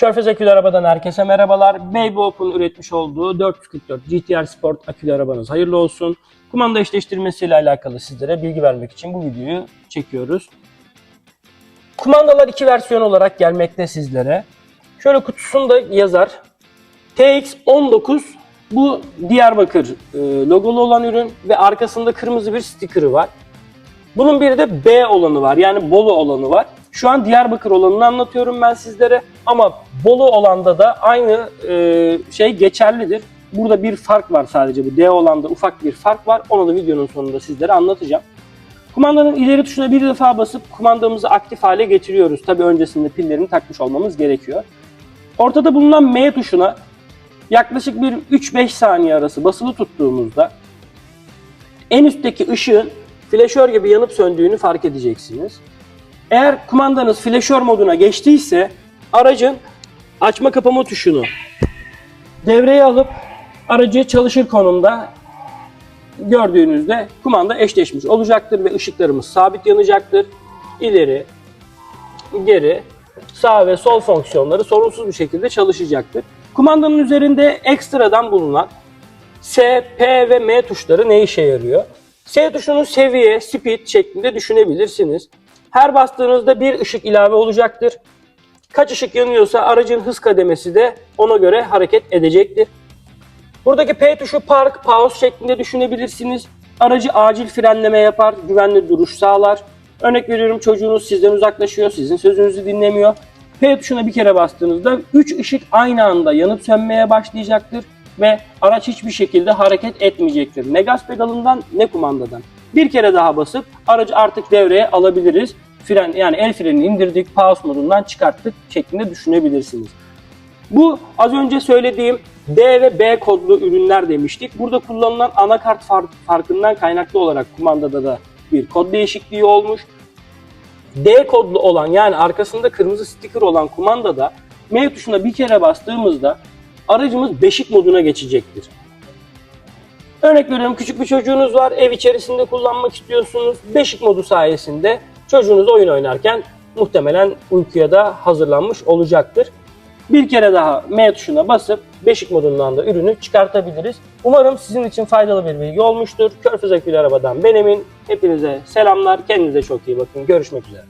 Körfez Akülü Arabadan herkese merhabalar. Baby Open üretmiş olduğu 444 GTR Sport akülü arabanız hayırlı olsun. Kumanda eşleştirmesiyle alakalı sizlere bilgi vermek için bu videoyu çekiyoruz. Kumandalar iki versiyon olarak gelmekte sizlere. Şöyle kutusunda yazar. TX19 bu Diyarbakır e, logolu olan ürün ve arkasında kırmızı bir sticker'ı var. Bunun bir de B olanı var. Yani Bolu olanı var. Şu an Diyarbakır olanını anlatıyorum ben sizlere. Ama Bolu olanda da aynı e, şey geçerlidir. Burada bir fark var sadece bu D olanda ufak bir fark var. Onu da videonun sonunda sizlere anlatacağım. Kumandanın ileri tuşuna bir defa basıp kumandamızı aktif hale getiriyoruz. Tabi öncesinde pillerini takmış olmamız gerekiyor. Ortada bulunan M tuşuna yaklaşık bir 3-5 saniye arası basılı tuttuğumuzda en üstteki ışığın flaşör gibi yanıp söndüğünü fark edeceksiniz. Eğer kumandanız flaşör moduna geçtiyse aracın açma kapama tuşunu devreye alıp aracı çalışır konumda gördüğünüzde kumanda eşleşmiş olacaktır ve ışıklarımız sabit yanacaktır. İleri, geri, sağ ve sol fonksiyonları sorunsuz bir şekilde çalışacaktır. Kumandanın üzerinde ekstradan bulunan S, P ve M tuşları ne işe yarıyor? S tuşunu seviye, speed şeklinde düşünebilirsiniz. Her bastığınızda bir ışık ilave olacaktır. Kaç ışık yanıyorsa aracın hız kademesi de ona göre hareket edecektir. Buradaki P tuşu park, pause şeklinde düşünebilirsiniz. Aracı acil frenleme yapar, güvenli duruş sağlar. Örnek veriyorum çocuğunuz sizden uzaklaşıyor, sizin sözünüzü dinlemiyor. P tuşuna bir kere bastığınızda 3 ışık aynı anda yanıp sönmeye başlayacaktır ve araç hiçbir şekilde hareket etmeyecektir. Ne gaz pedalından ne kumandadan. Bir kere daha basıp aracı artık devreye alabiliriz. Fren yani el frenini indirdik, pause modundan çıkarttık şeklinde düşünebilirsiniz. Bu az önce söylediğim D ve B kodlu ürünler demiştik. Burada kullanılan anakart far- farkından kaynaklı olarak kumandada da bir kod değişikliği olmuş. D kodlu olan yani arkasında kırmızı sticker olan kumandada M tuşuna bir kere bastığımızda aracımız beşik moduna geçecektir. Örnek veriyorum küçük bir çocuğunuz var, ev içerisinde kullanmak istiyorsunuz. Beşik modu sayesinde çocuğunuz oyun oynarken muhtemelen uykuya da hazırlanmış olacaktır. Bir kere daha M tuşuna basıp beşik modundan da ürünü çıkartabiliriz. Umarım sizin için faydalı bir bilgi olmuştur. Körfez Akülü Arabadan ben Emin. Hepinize selamlar. Kendinize çok iyi bakın. Görüşmek üzere.